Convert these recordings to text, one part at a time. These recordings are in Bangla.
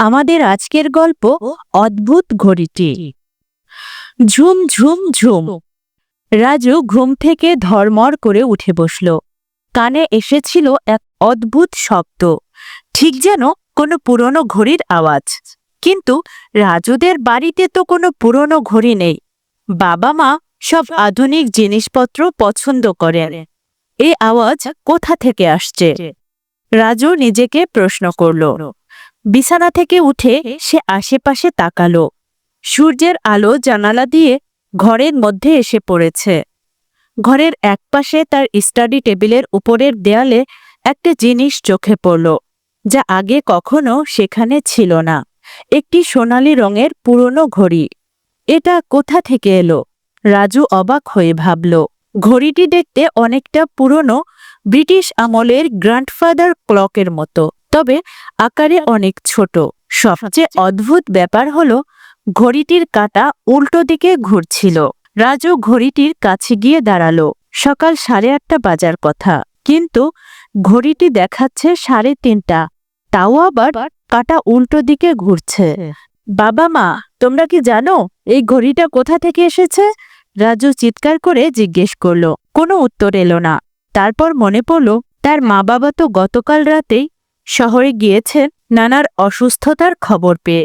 আমাদের আজকের গল্প অদ্ভুত ঘড়িটি। ঝুম ঝুম ঝুম। রাজু ঘুম থেকে ধর্মর করে উঠে বসল। কানে এসেছিল এক অদ্ভুত শব্দ, ঠিক যেন কোনো পুরনো ঘড়ির আওয়াজ। কিন্তু রাজুদের বাড়িতে তো কোনো পুরনো ঘড়ি নেই। বাবা মা সব আধুনিক জিনিসপত্র পছন্দ করেন। এই আওয়াজ কোথা থেকে আসছে? রাজু নিজেকে প্রশ্ন করল। বিছানা থেকে উঠে সে আশেপাশে তাকালো। সূর্যের আলো জানালা দিয়ে ঘরের মধ্যে এসে পড়েছে। ঘরের একপাশে তার স্টাডি টেবিলের উপরের দেয়ালে একটা জিনিস চোখে পড়ল, যা আগে কখনো সেখানে ছিল না। একটি সোনালি রঙের পুরনো ঘড়ি। এটা কোথা থেকে এলো? রাজু অবাক হয়ে ভাবল। ঘড়িটি দেখতে অনেকটা পুরনো ব্রিটিশ আমলের গ্র্যান্ডফাদার ক্লকের মতো। তবে আকারে অনেক ছোট। সবচেয়ে অদ্ভুত ব্যাপার হলো ঘড়িটির কাঁটা উল্টো দিকে ঘুরছিল। রাজু ঘড়িটির কাছে গিয়ে দাঁড়াল। সকাল সাড়ে আটটা বাজার কথা। কিন্তু ঘড়িটি দেখাচ্ছে সাড়ে তিনটা। তাও আবার কাঁটা উল্টো দিকে ঘুরছে। বাবা মা তোমরা কি জানো এই ঘড়িটা কোথা থেকে এসেছে? রাজু চিৎকার করে জিজ্ঞেস করল। কোনো উত্তর এলো না। তারপর মনে পড়ল তার মা বাবা তো গতকাল রাতেই শহরে গিয়েছেন নানার অসুস্থতার খবর পেয়ে।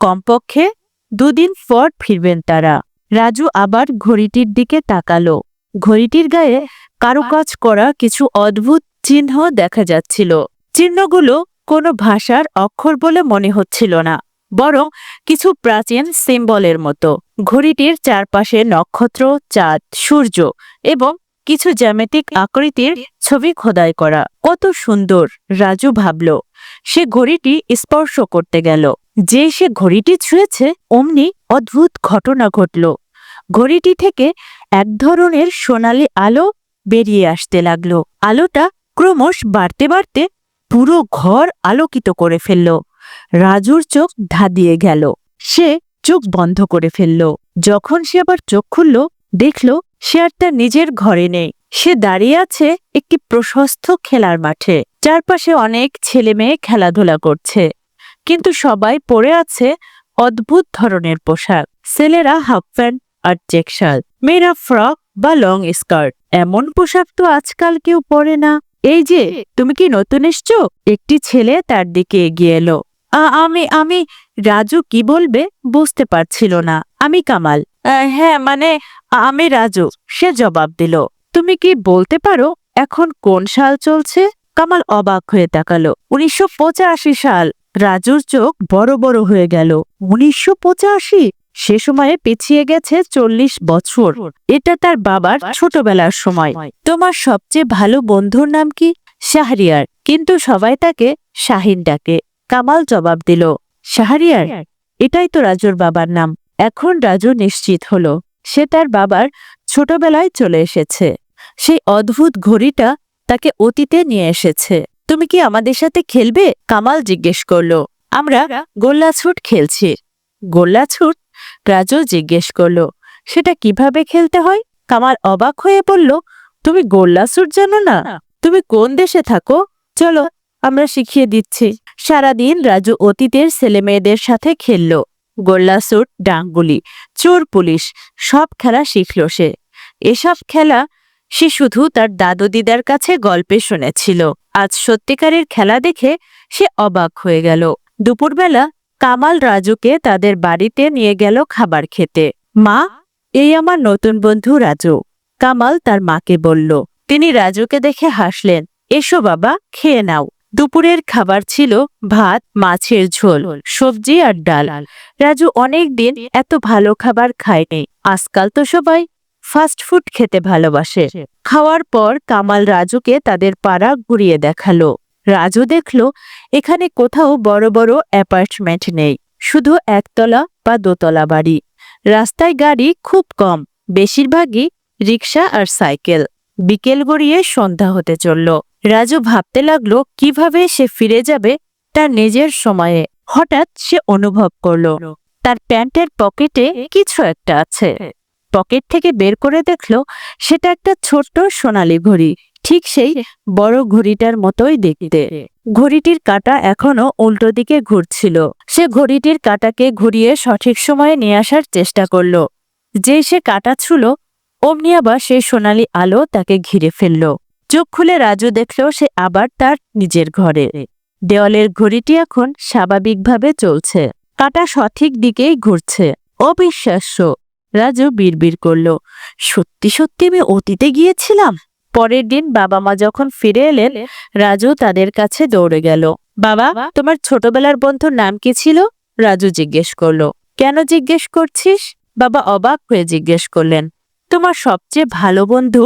কমপক্ষে দুদিন পর ফিরবেন তারা। রাজু আবার ঘড়িটির দিকে তাকালো। ঘড়িটির গায়ে কারুকাজ করা কিছু অদ্ভুত চিহ্ন দেখা যাচ্ছিল। চিহ্নগুলো কোনো ভাষার অক্ষর বলে মনে হচ্ছিল না, বরং কিছু প্রাচীন সিম্বলের মতো। ঘড়িটির চারপাশে নক্ষত্র, চাঁদ, সূর্য এবং কিছু জ্যামেটিক আকৃতির ছবি খোদাই করা। কত সুন্দর, রাজু ভাবল। সে ঘড়িটি স্পর্শ করতে গেল। যে সে ঘড়িটি ছুঁয়েছে, অমনি অদ্ভুত ঘটনা ঘটল। ঘড়িটি থেকে এক ধরনের সোনালি আলো বেরিয়ে আসতে লাগল। আলোটা ক্রমশ বাড়তে বাড়তে পুরো ঘর আলোকিত করে ফেলল। রাজুর চোখ ধাঁধিয়ে গেল। সে চোখ বন্ধ করে ফেলল। যখন সে আবার চোখ খুলল, দেখল সে আর তার নিজের ঘরে নেই। সে দাঁড়িয়ে আছে একটি প্রশস্ত খেলার মাঠে। চারপাশে অনেক ছেলে মেয়ে খেলাধুলা করছে। কিন্তু সবাই পরে আছে অদ্ভুত ধরনের পোশাক। ছেলেরা হাফ প্যান্ট আর চেক শার্ট। মেয়েরা ফ্রক বা লং স্কার্ট। এমন পোশাক তো আজকাল কেউ পরে না। এই যে তুমি কি নতুন এসছো? একটি ছেলে তার দিকে এগিয়ে এলো। আমি আমি রাজু কি বলবে বুঝতে পারছিল না। আমি কামাল। "আহ, হ্যাঁ মানে আমি রাজু, সে জবাব দিল। তুমি কি বলতে পারো এখন কোন সাল চলছে? কামাল অবাক হয়ে তাকালো। উনিশশো পঁচাশি সাল, রাজুর চোখ বড় বড় হয়ে গেল। উনিশশো পঁচাশি? সে সময়ে পিছিয়ে গেছে চল্লিশ বছর। এটা তার বাবার ছোটবেলার সময়। তোমার সবচেয়ে ভালো বন্ধুর নাম কি? শাহরিয়ার। কিন্তু সবাই তাকে শাহিন ডাকে। কামাল জবাব দিল, শাহরিয়ার? এটাই তো রাজুর বাবার নাম। এখন রাজু নিশ্চিত হলো। সে তার বাবার ছোটবেলায় চলে এসেছে। সেই অদ্ভুত ঘড়িটা তাকে অতীতে নিয়ে এসেছে। তুমি কি আমাদের সাথে খেলবে? কামাল জিজ্ঞেস করল। আমরা গোল্লাছুট খেলছি। গোল্লাছুট? রাজু জিজ্ঞেস করল। সেটা কীভাবে খেলতে হয়? কামাল অবাক হয়ে বলল, তুমি গোল্লাছুট জানো না? তুমি কোন দেশে থাকো? চলো, আমরা শিখিয়ে দিচ্ছি। সারাদিন রাজু অতীতের ছেলেমেয়েদের সাথে খেলল। গোল্লাছুট ডাঙ্গুলি চোর, পুলিশ, সব খেলা শিখল সে। এসব খেলা সে শুধু তার দাদু দিদার কাছে গল্পে শুনেছিল। আজ সত্যিকারের খেলা দেখে সে অবাক হয়ে গেল। দুপুরবেলা কামাল রাজুকে তাদের বাড়িতে নিয়ে গেল খাবার খেতে। মা, এই আমার নতুন বন্ধু রাজু। কামাল তার মাকে বলল। তিনি রাজুকে দেখে হাসলেন। এসো বাবা, খেয়ে নাও। দুপুরের খাবার ছিল ভাত, মাছের ঝোল, সবজি আর ডাল। রাজু অনেক দিন এত ভালো খাবার খায়নি। আজকাল তো সবাই ফাস্ট ফুড খেতে ভালোবাসে। খাওয়ার পর কামাল রাজুকে তাদের পাড়া ঘুরিয়ে দেখাল। রাজু দেখল এখানে কোথাও বড় বড় অ্যাপার্টমেন্ট নেই। শুধু একতলা বা দোতলা বাড়ি। রাস্তায় গাড়ি খুব কম। বেশিরভাগই রিক্সা আর সাইকেল। বিকেল গড়িয়ে সন্ধ্যা হতে চলল। রাজু ভাবতে লাগল কীভাবে সে ফিরে যাবে তার নিজের সময়ে। হঠাৎ সে অনুভব করল, তার প্যান্টের পকেটে কিছু একটা আছে। পকেট থেকে বের করে দেখল সেটা একটা ছোট্ট সোনালি ঘড়ি, ঠিক সেই বড় ঘড়িটার মতোই দেখতে। ঘড়িটির কাঁটা এখনও উল্টো দিকে ঘুরছিল। সে ঘড়িটির কাটাকে ঘুরিয়ে সঠিক সময়ে নিয়ে আসার চেষ্টা করল। যে সে কাঁটা ছুল, অমনি আবার সেই সোনালি আলো তাকে ঘিরে ফেলল। চোখ খুলে রাজু দেখল সে আবার তার নিজের ঘরে। দেওয়ালের ঘড়িটি এখন স্বাভাবিকভাবে চলছে। কাঁটা সঠিক দিকেই ঘুরছে। অবিশ্বাস্য। রাজু বিড়বিড় করল, সত্যি সত্যি আমি অতীতে গিয়েছিলাম? পরের দিন বাবা মা যখন ফিরে এলেন, রাজু তাদের কাছে দৌড়ে গেল। বাবা, তোমার ছোটবেলার বন্ধুর নাম কি ছিল? রাজু জিজ্ঞেস করল। কেন জিজ্ঞেস করছিস? বাবা অবাক হয়ে জিজ্ঞেস করলেন। তোমার সবচেয়ে ভালো বন্ধু,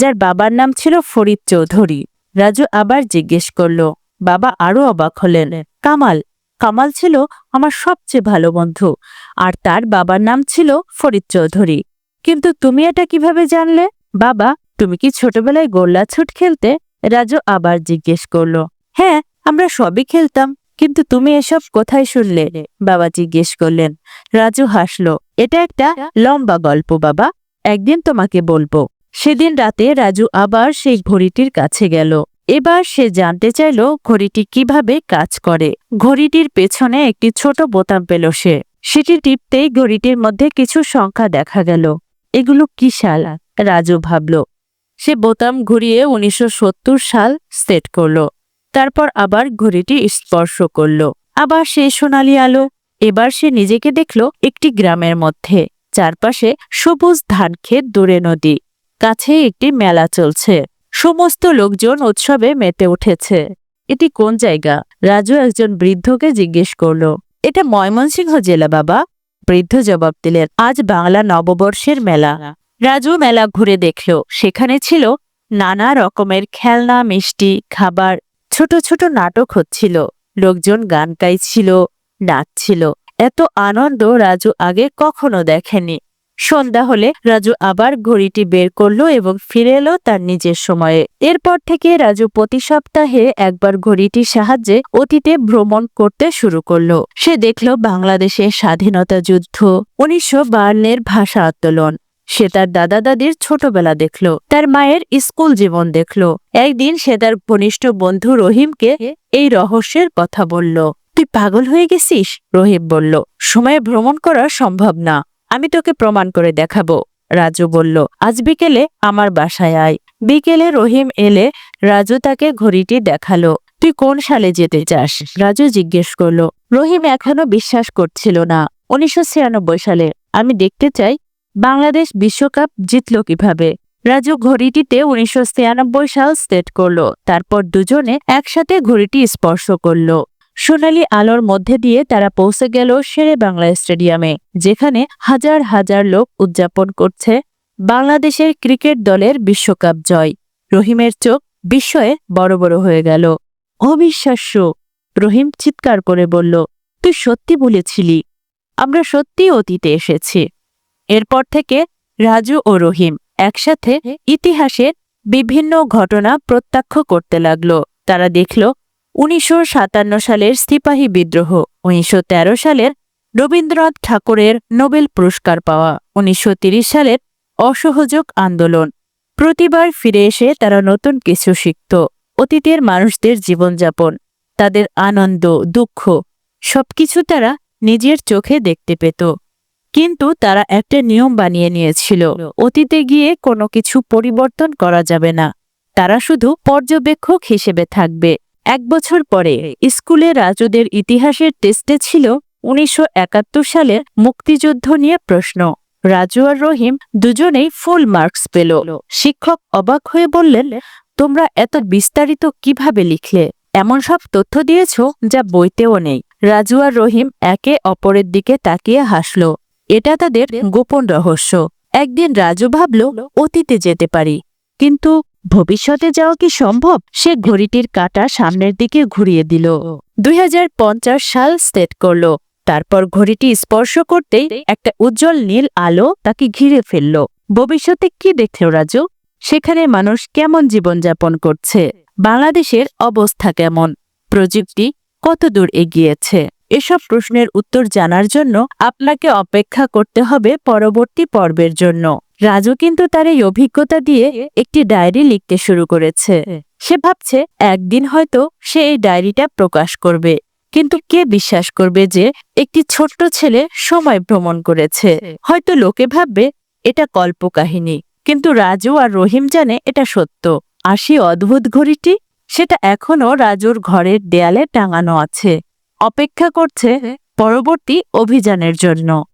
যার বাবার নাম ছিল ফরিদ চৌধুরী। রাজু আবার জিজ্ঞেস করল, বাবা আরও অবাক হলেন। কামাল কামাল ছিল আমার সবচেয়ে ভালো বন্ধু, আর তার বাবার নাম ছিল ফরিদ চৌধুরী। কিন্তু তুমি এটা কীভাবে জানলে? বাবা, তুমি কি ছোটবেলায় গোল্লা ছুট খেলতে? রাজু আবার জিজ্ঞেস করল হ্যাঁ আমরা সবই খেলতাম, কিন্তু তুমি এসব কোথায় শুনলে? বাবা জিজ্ঞেস করলেন। রাজু হাসলো, এটা একটা লম্বা গল্প বাবা। একদিন তোমাকে বলব, সেদিন রাতে রাজু আবার সেই ঘড়িটির কাছে গেল। এবার সে জানতে চাইল ঘড়িটি কীভাবে কাজ করে। ঘড়িটির পেছনে একটি ছোট বোতাম পেল সে। সেটি টিপতেই ঘড়িটির মধ্যে কিছু সংখ্যা দেখা গেল। এগুলো কি সাল রাজু ভাবল। সে বোতাম ঘুরিয়ে উনিশশো সত্তর সাল সেট করল। তারপর আবার ঘড়িটি স্পর্শ করল। আবার সে সোনালি আলো। এবার সে নিজেকে দেখল একটি গ্রামের মধ্যে। চারপাশে সবুজ ধানক্ষেত দূরে নদী কাছে একটি মেলা চলছে। সমস্ত লোকজন উৎসবে মেতে উঠেছে। এটি কোন জায়গা? রাজু একজন বৃদ্ধকে জিজ্ঞেস করল। এটা ময়মনসিংহ জেলা, বাবা। বৃদ্ধ জবাব দিলেন, আজ বাংলা নববর্ষের মেলা। রাজু মেলা ঘুরে দেখল। সেখানে ছিল নানা রকমের খেলনা, মিষ্টি, খাবার, ছোট ছোট নাটক হচ্ছিল। লোকজন গান গাইছিল, নাচছিল। এত আনন্দ রাজু আগে কখনো দেখেনি। সন্ধ্যা হলে রাজু আবার ঘড়িটি বের করল এবং ফিরে এলো তার নিজের সময়ে। এরপর থেকে রাজু প্রতি সপ্তাহে একবার ঘড়িটির সাহায্যে অতীতে ভ্রমণ করতে শুরু করল। সে দেখল বাংলাদেশের স্বাধীনতা যুদ্ধ, উনিশশো বায়ান্নের ভাষা আন্দোলন। সে তার দাদা দাদির ছোটবেলা দেখল, তার মায়ের স্কুল জীবন দেখল। একদিন সে তার ঘনিষ্ঠ বন্ধু রহিমকে এই রহস্যের কথা বলল। তুই পাগল হয়ে গেছিস? রহিম বলল, সময়ে ভ্রমণ করা সম্ভব না। আমি তোকে প্রমাণ করে দেখাবো। রাজু বলল, আজ বিকেলে আমার বাসায় আয়। বিকেলে রহিম এলে রাজু তাকে ঘড়িটি দেখাল, তুই কোন সালে যেতে চাস? রাজু জিজ্ঞেস করল, রহিম এখনও বিশ্বাস করছিল না। উনিশশো ছিয়ানব্বই সালে আমি দেখতে চাই বাংলাদেশ বিশ্বকাপ জিতল কীভাবে? রাজু ঘড়িটিতে উনিশশো ছিয়ানব্বই সাল সেট করল, তারপর দুজনে একসাথে ঘড়িটি স্পর্শ করল। সোনালী আলোর মধ্যে দিয়ে তারা পৌঁছে গেল শেরে বাংলা স্টেডিয়ামে, যেখানে হাজার হাজার লোক উদযাপন করছে বাংলাদেশের ক্রিকেট দলের বিশ্বকাপ জয়। রহিমের চোখ বিস্ময়ে বড় বড় হয়ে গেল। অবিশ্বাস্য। রহিম চিৎকার করে বলল, তুই সত্যি বলেছিলি। আমরা সত্যি অতীতে এসেছি। এরপর থেকে রাজু ও রহিম একসাথে ইতিহাসের বিভিন্ন ঘটনা প্রত্যক্ষ করতে লাগল। তারা দেখল উনিশশো সাতান্ন সালের সিপাহী বিদ্রোহ, উনিশশো তেরো সালের রবীন্দ্রনাথ ঠাকুরের নোবেল পুরস্কার পাওয়া, উনিশশো সালের অসহযোগ আন্দোলন। প্রতিবার ফিরে এসে তারা নতুন কিছু শিখত, অতীতের মানুষদের জীবনযাপন, তাদের আনন্দ, দুঃখ, সবকিছু তারা নিজের চোখে দেখতে পেত। কিন্তু তারা একটা নিয়ম বানিয়ে নিয়েছিল, অতীতে গিয়ে কোনো কিছু পরিবর্তন করা যাবে না, তারা শুধু পর্যবেক্ষক হিসেবে থাকবে। এক বছর পরে স্কুলে রাজুদের ইতিহাসের টেস্টে ছিল উনিশশো একাত্তর সালের মুক্তিযুদ্ধ নিয়ে প্রশ্ন। রাজু আর রহিম দুজনেই ফুল মার্কস পেল। শিক্ষক অবাক হয়ে বললেন, তোমরা এত বিস্তারিত কীভাবে লিখলে? এমন সব তথ্য দিয়েছ যা বইতেও নেই। রাজু আর রহিম একে অপরের দিকে তাকিয়ে হাসল। এটা তাদের গোপন রহস্য। একদিন রাজু ভাবল, অতীতে যেতে পারি। কিন্তু ভবিষ্যতে যাওয়া কি সম্ভব? সে ঘড়িটির কাঁটা সামনের দিকে ঘুরিয়ে দিল। দুই হাজার পঞ্চাশ সাল সেট করল। তারপর ঘড়িটি স্পর্শ করতেই একটা উজ্জ্বল নীল আলো তাকে ঘিরে ফেলল। ভবিষ্যতে কি দেখল রাজু? সেখানে মানুষ কেমন জীবনযাপন করছে? বাংলাদেশের অবস্থা কেমন? প্রযুক্তি কতদূর এগিয়েছে? এসব প্রশ্নের উত্তর জানার জন্য আপনাকে অপেক্ষা করতে হবে পরবর্তী পর্বের জন্য। রাজু কিন্তু তার এই অভিজ্ঞতা দিয়ে একটি ডায়েরি লিখতে শুরু করেছে। সে ভাবছে, একদিন হয়তো সে এই ডায়েরিটা প্রকাশ করবে। কিন্তু কে বিশ্বাস করবে যে একটি ছোট্ট ছেলে সময় ভ্রমণ করেছে? হয়তো লোকে ভাববে, এটা কল্পকাহিনী। কিন্তু রাজু আর রহিম জানে এটা সত্য। আর সেই অদ্ভুত ঘড়িটি, সেটা এখনও রাজুর ঘরের দেয়ালে টাঙানো আছে। অপেক্ষা করছে পরবর্তী অভিযানের জন্য।